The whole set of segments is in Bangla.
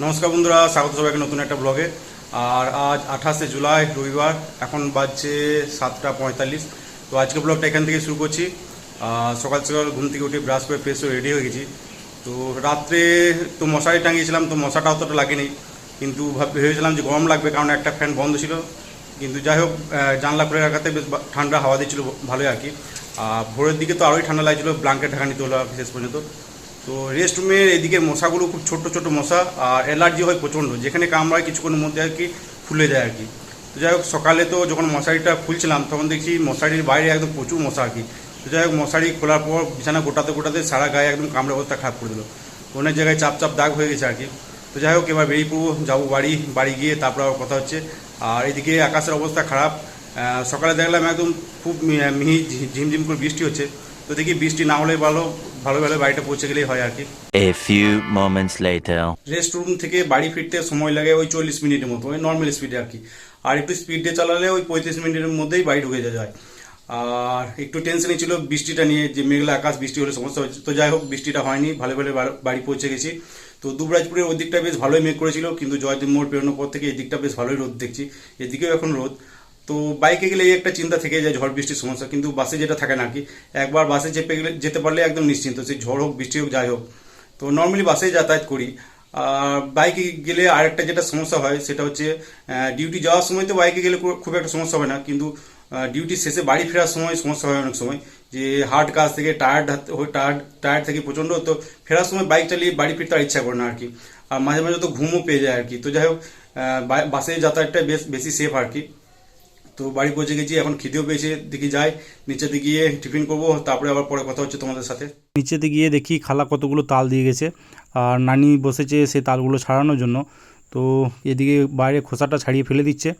নমস্কার বন্ধুরা, স্বাগত সবাইকে নতুন একটা ব্লগে। আর আজ আঠাশে জুলাই, রবিবার, এখন বাজছে সাতটা পঁয়তাল্লিশ। তো আজকে ব্লগটা এখান থেকে শুরু করছি। সকাল সকাল ঘুম থেকে উঠে ব্রাশ করে ফ্রেশ হয়ে রেডি হয়ে গেছি। তো রাত্রে তো মশারি টাঙিয়েছিলাম, তো মশাটা অতটা লাগেনি। কিন্তু ভাব- ভেবেছিলাম যে গরম লাগবে, কারণ একটা ফ্যান বন্ধ ছিল। কিন্তু যাই হোক জানলা খুলে রাখাতে বেশ ঠান্ডা হাওয়া দিচ্ছিল, ভালোই আর কি। ভোরের দিকে তো আরোই ঠান্ডা লাগছিল ব্ল্যাঙ্কেট ঢাকা নিতে হলো শেষ পর্যন্ত। তো রেস্ট রুমের এদিকে মশাগুলো খুব ছোট ছোট মশা আর অ্যালার্জি হয় প্রচণ্ড, যেখানে কামড়ায় কিছুক্ষণের মধ্যে আর কি ফুলে যায় আর কি। তো যাই হোক, সকালে তো যখন মশারিটা খুলছিলাম, তখন দেখছি মশারির বাইরে একদম প্রচুর মশা আর কি। তো যাই হোক, মশারি খোলার পর বিছানা গোটাতে গোটাতে সারা গায়ে একদম কামড়ে অবস্থা খারাপ করে দিল। অনেক জায়গায় চাপ চাপ দাগ হয়ে গেছে আর কি। তো যাই হোক, এবার বেরিয়ে পড়ব, যাব বাড়ি বাড়ি গিয়ে তারপর আবার কথা হচ্ছে। আর এদিকে আকাশের অবস্থা খারাপ। সকালে দেখলাম একদম খুব মিহি ঝিমঝিম করে বৃষ্টি হচ্ছে। তো দেখি বৃষ্টি না হলে ভালো ভালো ভালো বাড়িটা পৌঁছে গেলেই হয় আর কি। A few moments later. Rest room থেকে বাড়ি ফিরতে সময় লাগে ওই চল্লিশ মিনিটের মতো ওই নর্মাল স্পিডে আর কি। আর একটু স্পিডে চালালে ওই পঁয়ত্রিশ মিনিটের মধ্যেই বাড়ি ঢুকে যায় আর একটু টেনশনই ছিল বৃষ্টিটা নিয়ে যে মেঘলা আকাশ বৃষ্টি হলে সমস্যা হচ্ছে। তো যাই হোক বৃষ্টিটা হয়নি ভালো ভালো বাড়ি পৌঁছে গেছি। তো দুবরাজপুরের ওই দিকটা বেশ ভালোই মেঘ করেছিল কিন্তু জয়দেব মোড় পেরোনোর পর থেকে এই দিকটা বেশ ভালোই রোদ দেখছি। এদিকেও এখন রোদ। তো বাইকে গেলে এই একটা চিন্তা থেকে যায় ঝড়, বৃষ্টির সমস্যা। কিন্তু বাসে যেটা থাকে না কি, একবার বাসে চেপে গেলে, যেতে পারলে একদম নিশ্চিন্ত সেই ঝড় হোক, বৃষ্টি হোক, যাই হোক। তো নর্মালি বাসেই যাতায়াত করি। আর বাইকে গেলে আরেকটা যেটা সমস্যা হয়, সেটা হচ্ছে ডিউটি যাওয়ার সময় তো বাইকে গেলে খুব- একটা সমস্যা হয় না। কিন্তু ডিউটি শেষে বাড়ি ফেরার সময় সমস্যা হয় অনেক সময়। যে হার্ট কাজ থেকে টায়ার্ড টায়ার্ড টায়ার্ড থেকে প্রচণ্ড, তো ফেরার সময় বাইক চালিয়ে বাড়ি ফিরতে আর ইচ্ছা করে না আর কি। আর মাঝে মাঝে তো ঘুমও পেয়ে যায় আর কি। তো যাই হোক বাসে যাতায়াতটা বেশ বেশি সেফ আর কি। তো বাড়ি পৌঁছে গেছি, এখন খিদেও পেয়েছে, দেখি যাই, নিচেতে গিয়ে টিফিন করব, তারপরে আবার পরে কথা হচ্ছে তোমাদের সাথে। নিচেতে গিয়ে দেখি খালা কতগুলো তাল দিয়ে গেছে, আর নানি বসেছে সেই তালগুলো ছাড়ানোর জন্য, তো এদিকে বাইরে খোসাটা ছাড়িয়ে ফেলে দিচ্ছে।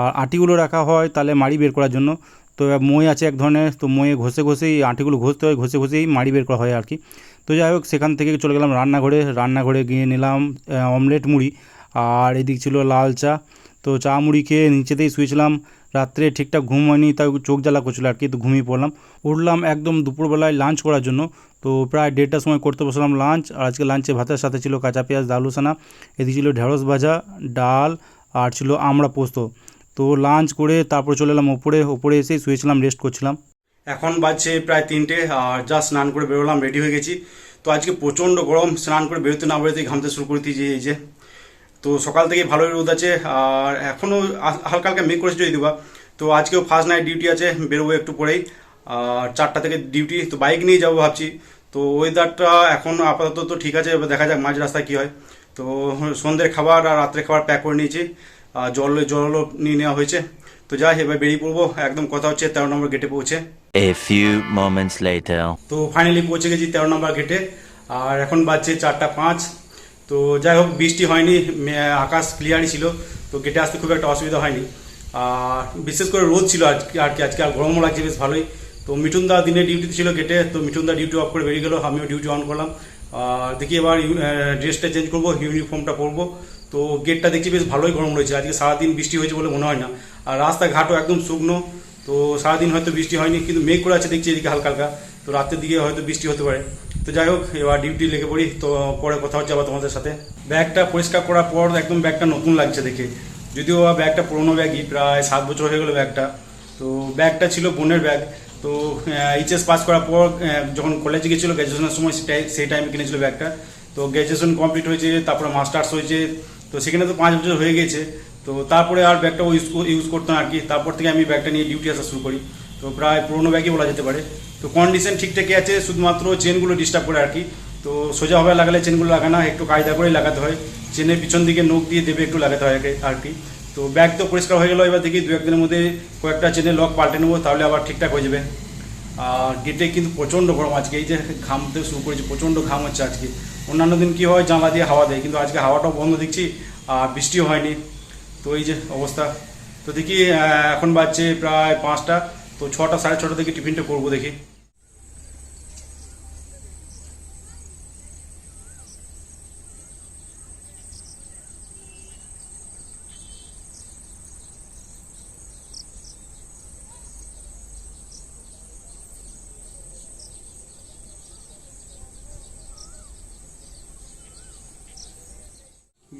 আর আটিগুলো রাখা হয় তাহলে মাড়ি বের করার জন্য, তো মই আছে এক ধরনের, তো ময়ে ঘষে ঘষেই আঁটিগুলো ঘষতে হয়, ঘষে ঘষেই মাড়ি বের করা হয় আর কি। তো যাই হোক, সেখান থেকে চলে গেলাম রান্নাঘরে রান্নাঘরে গিয়ে নিলাম অমলেট মুড়ি, আর এদিক ছিল লাল চা, তো চা মুড়ি খেয়ে নিচেতেই শুয়েছিলাম রাত্রে ঠিকঠাক ঘুম হয়নি, তাই চোখ জ্বালা করছিল আর কি, তো ঘুমিয়ে পড়লাম। উঠলাম একদম দুপুরবেলায় লাঞ্চ করার জন্য, তো প্রায় দেড়টার সময় করতে বসলাম লাঞ্চ আর আজকে লাঞ্চে ভাতের সাথে ছিল কাঁচা পেঁয়াজ দালুসানা এদিকে ছিল ঢেঁড়স ভাজা, ডাল, আর ছিল আমড়া পোস্ত। তো লাঞ্চ করে তারপর চলে এলাম ওপরে ওপরে এসে শুয়েছিলাম রেস্ট করছিলাম। এখন বাজছে প্রায় তিনটে, আর যা স্নান করে বেরোলাম রেডি হয়ে গেছি। তো আজকে প্রচণ্ড গরম, স্নান করে বেরোতে না বেরোতেই ঘামতে শুরু করে দিয়েছি এই যে। তো সকাল থেকে ভালোই রোদ আছে আর এখনও হালকা হালকা মেঘ করেছে যদি বা। তো আজকেও ফার্স্ট নাইট ডিউটি আছে বেরোবো একটু পরেই। আর চারটা থেকে ডিউটি তো বাইক নিয়ে যাব ভাবছি। তো ওয়েদারটা এখন আপাতত তো ঠিক আছে এবার দেখা যাক মাঝ রাস্তায় কী হয়। তো সন্ধ্যের খাবার আর রাত্রে খাবার প্যাক করে নিয়েছি আর জল জলও নিয়ে নেওয়া হয়েছে। তো যাই এবার বেরিয়ে পড়ব। একদম কথা হচ্ছে তেরো নম্বর গেটে পৌঁছে। A few moments later. তো ফাইনালি পৌঁছে গেছি তেরো নম্বর গেটে আর এখন বাজছে চারটা পাঁচ। তো যাই হোক, বৃষ্টি হয়নি আকাশ ক্লিয়ারই ছিল, তো গেটে আসতে খুব একটা অসুবিধা হয়নি। আর বিশেষ করে রোদ ছিল আজকে আর কি আজকে আর গরমও লাগছে বেশ ভালোই। তো মিঠুনদা দিনে ডিউটি ছিল গেটে তো মিঠুনদা ডিউটি অফ করে বেরিয়ে গেলো, আমিও ডিউটি অন করলাম। আর দেখি এবার ড্রেসটা চেঞ্জ করব ইউনিফর্মটা পরবো। তো গেটটা দেখছি বেশ ভালোই গরম রয়েছে, আজকে সারাদিন বৃষ্টি হয়েছে বলে মনে হয় না। আর রাস্তাঘাটও একদম শুকনো, তো সারাদিন হয়তো বৃষ্টি হয়নি, কিন্তু মেঘ করে আছে দেখছি এদিকে হালকা হালকা। তো রাতের দিকে হয়তো বৃষ্টি হতে পারে। তো যাই হোক, এবার ডিউটি লেগে পড়ি, তো পরে কথা হচ্ছে আবার তোমাদের সাথে। ব্যাগটা পরিষ্কার করার পর একদম ব্যাগটা নতুন লাগছে দেখে। যদিও ব্যাগটা পুরোনো ব্যাগই, প্রায় সাত বছর হয়ে গেলো ব্যাগটা। তো ব্যাগটা ছিল বোনের ব্যাগ। তো এইচএস পাস করার পর যখন কলেজে গেছিল গ্র্যাজুয়েশনের সময় সেটাই সেই টাইমে কিনেছিল ব্যাগটা। তো গ্র্যাজুয়েশন কমপ্লিট হয়েছে, তারপরে মাস্টার্স হয়েছে। তো সেখানে তো পাঁচ বছর হয়ে গেছে। তো তারপরে আর ব্যাগটা ইউজ ইউজ করতাম আর কি। তারপর থেকে আমি ব্যাগটা নিয়ে ডিউটি আসা শুরু করি। তো প্রায় পুরোনো ব্যাগই বলা যেতে পারে। তো কন্ডিশন ঠিকঠাকই আছে, শুধুমাত্র চেনগুলো ডিস্টার্ব করে আর কি। তো সোজাভাবে লাগালে চেনগুলো লাগানো, একটু কায়দা করেই লাগাতে হয়। চেনের পিছন দিকে নোক দিয়ে দেবে, একটু লাগাতে হয় আর কি। তো ব্যাগ তো পরিষ্কার হয়ে গেল, এবার দেখি দু একদিনের মধ্যে কয়েকটা চেনের লক পাল্টে নেব, তাহলে আবার ঠিকঠাক হয়ে যাবে। আর গেটে কিন্তু প্রচণ্ড গরম আজকে, এই যে ঘামতে শুরু করেছে, প্রচণ্ড ঘাম হচ্ছে আজকে। অন্যান্য দিন কি হয়, জানলা দিয়ে হাওয়া দেয়, কিন্তু আজকে হাওয়াটাও বন্ধ দেখছি, আর বৃষ্টিও হয়নি। তো এই যে অবস্থা। তো দেখি এখন বাজছে প্রায় পাঁচটা, তো ছটা, সাড়ে ছটা থেকে টিফিনটা করব দেখি।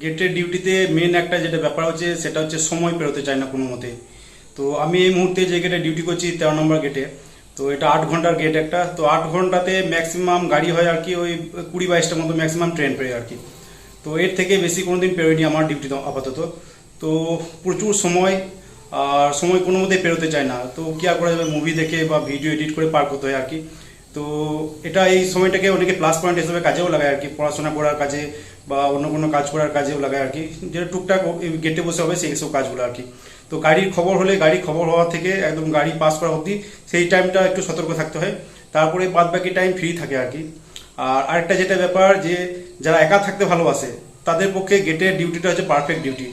গেটের ডিউটিতে মেন একটা যেটা ব্যাপার হচ্ছে, সেটা হচ্ছে সময় পেরোতে চায় না কোনো মতে। তো আমি এই মুহূর্তে যে গেটে ডিউটি করছি, তেরো নম্বর গেটে, তো এটা আট ঘণ্টার গেট একটা। তো আট ঘন্টাতে ম্যাক্সিমাম গাড়ি হয় আর কি ওই কুড়ি বাইশটার মতো ম্যাক্সিমাম ট্রেন পেয়ে আর কি। তো এর থেকে বেশি কোনো দিন পেরোয়নি আমার ডিউটি আপাতত। তো প্রচুর সময়, আর সময় কোনো মতেই পেরোতে চায় না। তো কি আর করা যাবে মুভি দেখে বা ভিডিও এডিট করে পার করতে হয় আর কি। তো এটা এই সময়টাকে অনেকে প্লাস পয়েন্ট হিসেবে কাজেও লাগায় আর কি, পড়াশোনা করার কাজে বা অন্য কোনো কাজ করার কাজেও লাগায় আর কি। যেটা টুকটাক গেটে বসে হবে, সেই সব কাজগুলো আর কি। তো গাড়ির খবর হলে গাড়ি খবর হওয়া থেকে একদম গাড়ি পাস করা অবধি সেই টাইমটা একটু সতর্ক থাকতে হয়। তারপরে বাদ বাকি টাইম ফ্রি থাকে আর কি। আর আরেকটা যেটা ব্যাপার যে, যারা একা থাকতে ভালোবাসে, তাদের পক্ষে গেটের ডিউটিটা হচ্ছে পারফেক্ট ডিউটি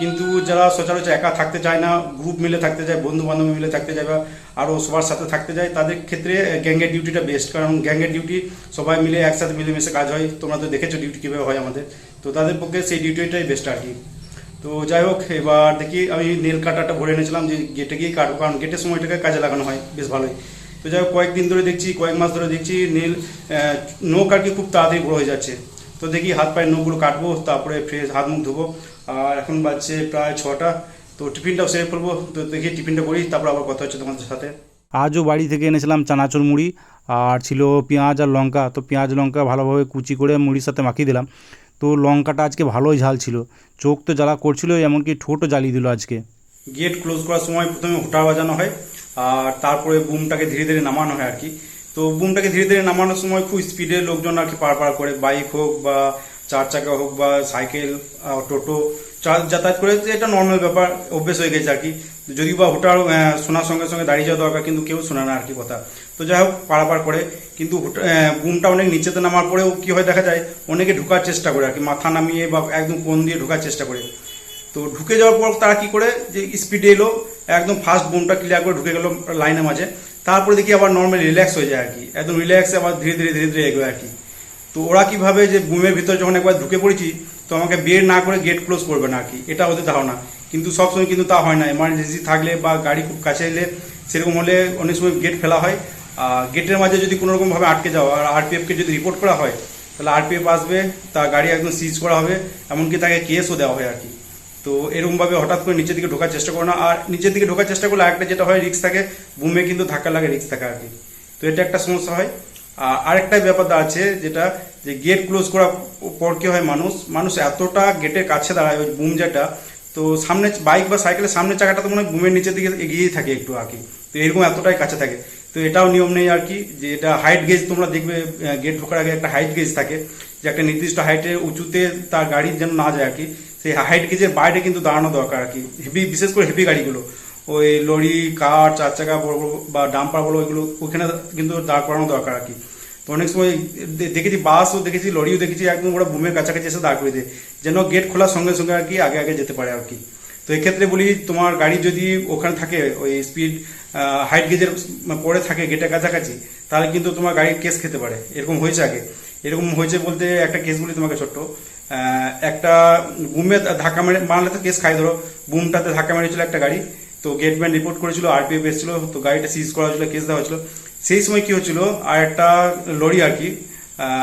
কিন্তু যারা সচরাচর একা থাকতে চায় না গ্রুপ মিলে থাকতে চায় বন্ধু বান্ধব মিলে থাকতে চায় বা আরও সবার সাথে থাকতে চায়, তাদের ক্ষেত্রে গ্যাংয়ের ডিউটিটা বেস্ট কারণ গ্যাংয়ের ডিউটি সবাই মিলে একসাথে মিলেমিশে কাজ হয়। তোমরা তো দেখেছ ডিউটি কীভাবে হয় আমাদের। তো তাদের পক্ষে সেই ডিউটিটাই বেস্ট আর কি। তো যাই হোক, এবার দেখি, আমি নীল কাটাটা ভরে এনেছিলাম যে গেটে গিয়ে কাটবো, কারণ গেটের সময়টাকে কাজে লাগানো হয়। বেশ ভালোই। তো যাই হোক, কয়েকদিন ধরে দেখছি, কয়েক মাস ধরে দেখছি নীল নখ আর কি খুব তাড়াতাড়ি বড় হয়ে যাচ্ছে। তো দেখি হাত পায়ের নখগুলো কাটবো, তারপরে ফ্রেশ হাত মুখ ধোবো। আর এখন বাজছে প্রায় ছটা। তো টিফিনটাও সেরে করব। তো দেখি টিফিনটা করি তারপর আবার কথা হচ্ছে তোমাদের সাথে। আজও বাড়ি থেকে এনেছিলাম চানাচুর মুড়ি আর ছিল পেঁয়াজ আর লঙ্কা। তো পেঁয়াজ লঙ্কা ভালোভাবে কুচি করে মুড়ির সাথে মাখিয়ে দিলাম। তো লঙ্কাটা আজকে ভালোই ঝাল ছিল। চোখ তো জ্বালা করছিল এমনকি ঠোঁটও জ্বালিয়ে দিল আজকে। গেট ক্লোজ করার সময় প্রথমে হোটা বাজানো হয় আর তারপরে বুমটাকে ধীরে ধীরে নামানো হয় আর কি। তো বুমটাকে ধীরে ধীরে নামানোর সময় খুব স্পিডে লোকজন আর কি পার পার করে বাইক হোক বা চার চাকা হোক বা সাইকেল টোটো চা- যাতায়াত করে এটা নর্মাল ব্যাপার অভ্যেস হয়ে গেছে আর কি। যদি বা হুটার শোনার সঙ্গে সঙ্গে দাঁড়িয়ে যাওয়া দরকার, কিন্তু কেউ শোনে না আর কি কথা। তো যাই হোক, পারাপার করে। কিন্তু বুমটা অনেক নিচেতে নামার পরেও কি হয় দেখা যায়, অনেকে ঢুকার চেষ্টা করে আর কি। মাথা নামিয়ে বা একদম কোন দিয়ে ঢোকার চেষ্টা করে। তো ঢুকে যাওয়ার পর তারা কি করে, যে স্পিডে এলো, একদম ফার্স্ট বুমটা ক্লিয়ার করে ঢুকে গেলো লাইনের মাঝে। তারপরে দেখি আবার নর্মাল রিল্যাক্স হয়ে যায় আর কি। একদম রিল্যাক্সে আবার ধীরে ধীরে ধীরে ধীরে এগোয় আর কি। তো ওরা কীভাবে যে বুমের ভিতরে যখন একবার ঢুকে পড়েছি, তো আমাকে বের না করে গেট ক্লোজ করবে না কি। এটা ওদের ধারণা। কিন্তু সবসময় কিন্তু তা হয় না। এমার্জেন্সি থাকলে বা গাড়ি খুব কাছে এলে সেরকম হলে অনেক সময় গেট ফেলা হয়। গেটের মাঝে যদি কোনো রকমভাবে আটকে যাও আর আরপিএফকে যদি রিপোর্ট করা হয়, তাহলে আরপিএফ আসবে, তা গাড়ি একদম সিজ করা হবে, এমনকি তাকে কেসও দেওয়া হয় আর কি। তো এরকমভাবে হঠাৎ করে নিচের দিকে ঢোকার চেষ্টা করো না। আর নিচের দিকে ঢোকার চেষ্টা করলে একটা যেটা হয় রিক্স থাকে বুমে কিন্তু ধাক্কা লাগে রিক্স থাকে আর কি। তো এটা একটা সমস্যা হয়। আরেকটা ব্যাপার আছে যেটা, যে গেট ক্লোজ করার পর কি হয় মানুষ মানুষ এতটা গেটের কাছে দাঁড়ায়, ওই বুম যেটা, তো সামনে বাইক বা সাইকেলের সামনের চাকাটা তো মনে হয় বুমের নিচের দিকে এগিয়েই থাকে একটু আর কি তো এরকম এতটাই কাছে থাকে। তো এটাও নিয়ম নেই আর কি, যে এটা হাইট গেজ তোমরা দেখবে গেট ঢোকার আগে একটা হাইট গেজ থাকে। যে একটা নির্দিষ্ট হাইটের উঁচুতে তার গাড়ি যেন না যায় আর কি, সেই হাইট গেজের বাইরে কিন্তু দাঁড়ানো দরকার আর কি। হেভি বিশেষ করে হেভি গাড়িগুলো। ওই লরি, কার, চার চাকা, বড় বড় বা ডাম্পার বড় ওইগুলো ওখানে কিন্তু দাঁড় করানো দরকার আর কি। তো অনেক সময় দেখেছি বাসও, দেখেছি লরিও, দেখেছি একদম ওরা বুমের কাছাকাছি এসে দাঁড় করে দেয়। যেন গেট খোলার সঙ্গে সঙ্গে আর কি আগে আগে যেতে পারে আর কি। তো এক্ষেত্রে বলি, তোমার গাড়ি যদি ওখানে থাকে, ওই স্পিড হাইট গেজের পরে থাকে গেটের কাছাকাছি, তাহলে কিন্তু তোমার গাড়ির কেস খেতে পারে। এরকম হয়েছে আগে। এরকম হয়েছে বলতে একটা কেস বলি তোমাকে ছোট্ট। একটা বুমে ধাক্কা মেরে, মারলে তো কেস খাই ধরো। বুমটাতে ধাক্কা মেরেছিল একটা গাড়ি। তো গেটম্যান রিপোর্ট করেছিল আরপিএফ এসেছিল, তো গাড়িটা সিজ করা হয়েছিল কেস দেওয়া হয়েছিল। সেই সময় কি হচ্ছিল আর একটা লরি আর কি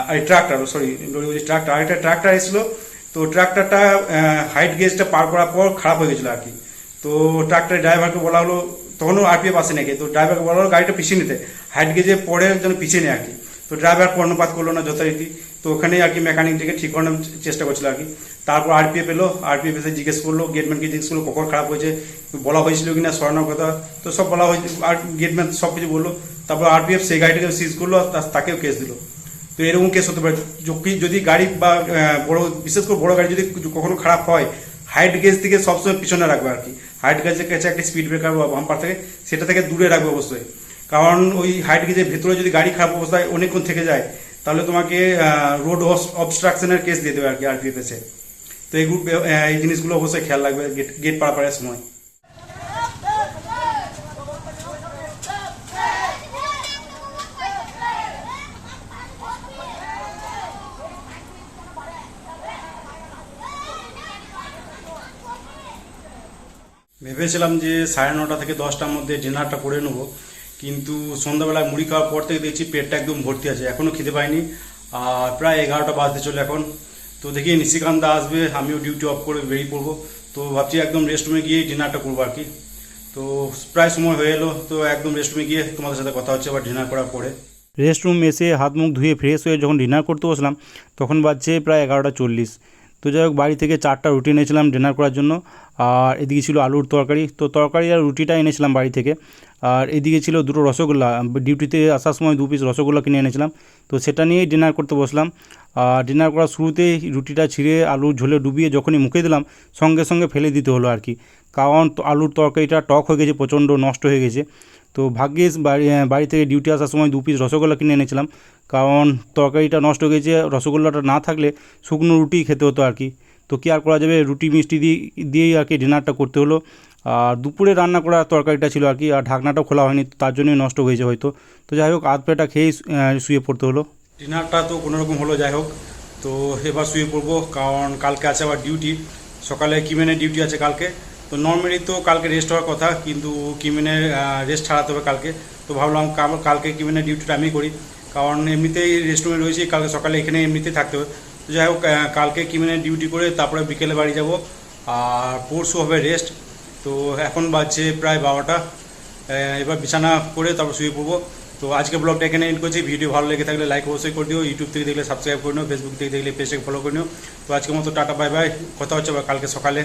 আর ট্রাক্টর সরি লরি বলছি ট্রাক্টর আর একটা ট্রাক্টর এসেছিল, তো ট্রাক্টরটা হাইট গেজটা পার করার পর খারাপ হয়ে গেছিল আর কি। তো ট্রাক্টরের ড্রাইভারকে বলা হলো, তখনও আরপিএফ আসে নাকি, তো ড্রাইভারকে বলা হলো, গাড়িটা পিছিয়ে নিতে। হাইট গেজে পরে যেন পিছিয়ে নেয় আর কি। তো ড্রাইভার কর্ণপাত করল না যথারীতি, তো ওখানে আর কি মেকানিক থেকে ঠিক করানোর চেষ্টা করছিল আর কি। তারপর আরপিএফ এলো আরপিএফ এসে জিজ্ঞেস করল গেটম্যানকে জিজ্ঞেস করল, কখন খারাপ হয়েছে, বলা হয়েছিল কি না সরানোর কথা, তো সব বলা হয়েছে, আর গেটম্যান সব কিছু বলল, তারপর আরপিএফ সেই গাড়িটাকে সিজ করল তাকেও কেস দিল। তো এরকম কেস হতে পারে যদি- গাড়ি বা বড়, বিশেষ করে বড় গাড়ি যদি কখনো খারাপ হয় হাইট গেজ থেকে সবসময় পিছনে রাখবে আর কি। হাইট গেজের কাছে একটা স্পিড ব্রেকার বা বাম্পার থাকে, সেটা থেকে দূরে রাখবে অবশ্যই। কারণ ওই হাইট গেজের ভেতরে যদি গাড়ি খারাপ অবস্থায় অনেকক্ষণ থেকে যায়, তাহলে তোমাকে রোড অবস্ট্রাকশনের কেস দিয়ে দেবে আর কি আরপিএফ এসে। তো এই গ্রুপ এই জিনিসগুলো অবশ্যই খেয়াল রাখবে গেট গেট পারাপারের সময়। ভেবেছিলাম যে সাড়ে নটা থেকে দশটার মধ্যে ডিনারটা করে নেব, কিন্তু সন্ধ্যাবেলায় মুড়ি খাওয়ার পর থেকে দেখছি পেটটা একদম ভর্তি আছে এখনও খেতে পাইনি। আর প্রায় এগারোটা বাজতে চলে এখন। তো দেখি নিশিকান্ত আসবে, আমিও ডিউটি অফ করে বেরিয়ে পড়ব। তো ভাবছি একদম রেস্টরুমে গিয়ে ডিনারটা করব আর কি। তো প্রায় সময় হয়ে এলো, তো একদম রেস্টরুমে গিয়ে তোমাদের সাথে কথা হচ্ছে, আবার ডিনার করার পরে। রেস্টরুম এসে হাত মুখ ধুয়ে ফ্রেশ হয়ে যখন ডিনার করতে বসলাম, তখন বাজছে প্রায় এগারোটা চল্লিশ। তো যাই হোক, বাড়ি থেকে চারটা রুটি এনেছিলাম ডিনার করার জন্য, আর এদিকে ছিল আলুর তরকারি। তো তরকারি আর রুটিটা এনেছিলাম বাড়ি থেকে। আর এদিকে ছিল দুটো রসগোল্লা, ডিউটিতে আসার সময় দু পিস রসগোল্লা কিনে এনেছিলাম। তো সেটা নিয়েই ডিনার করতে বসলাম। আর ডিনার করার শুরুতেই রুটিটা ছিঁড়ে আলুর ঝোলে ডুবিয়ে যখনই মুখে দিলাম, সঙ্গে সঙ্গে ফেলে দিতে হলো আর কি। কারণ আলুর তরকারিটা টক হয়ে গেছে, প্রচণ্ড নষ্ট হয়ে গেছে। তো ভাগ্যিস বাড়ি বাড়ি থেকে ডিউটি আসার সময় দু পিস রসগোল্লা কিনে এনেছিলাম। কারণ তরকারিটা নষ্ট হয়ে গেছে, রসগোল্লাটা না থাকলে শুকনো রুটি খেতে হতো আর কি। তো কী আর করা যাবে? রুটি, মিষ্টি দিয়ে দিয়েই আর কি ডিনারটা করতে হলো। আর দুপুরে রান্না করা তরকারিটা ছিল আর কি, আর ঢাকনাটাও খোলা হয়নি, তার জন্যই নষ্ট হয়েছে হয়তো। তো যাই হোক আধ পেটা খেয়েই শুয়ে পড়তে হলো। ডিনারটা তো কোনো রকম হলো, যাই হোক। তো এবার শুয়ে পড়ব, কারণ কালকে আছে আবার ডিউটি সকালে কিমেনের ডিউটি আছে কালকে? তো নর্মালি তো কালকে রেস্ট হওয়ার কথা, কিন্তু কিমেনের রেস্ট ছাড়াতে হবে কালকে। তো ভাবলাম কাল- কালকে কিমেনের ডিউটিটা আমি করি। কারণ এমনিতেই রেস্টরুমে রয়েছি, কালকে সকালে এখানে এমনিতেই থাকতে হবে। তো যাই হোক কালকে কিমেনের ডিউটি করে তারপরে বিকেলে বাড়ি যাব। আর পরশু হবে রেস্ট তো এখন বাজছে প্রায় বারোটা। এবার বিছানা করে তারপর শুয়ে পড়ব। তো আজকে ব্লগটা এখানে এন্ড করছি। ভিডিও ভালো লেগে থাকলে লাইক অবশ্যই করে দিও। ইউটিউব থেকে দেখলে সাবস্ক্রাইব করে নিও। ফেসবুক থেকে দেখলে পেজটাকে ফলো করে নিও। তো আজকের মতো টাটা বাই বাই কথা হচ্ছে কালকে সকালে।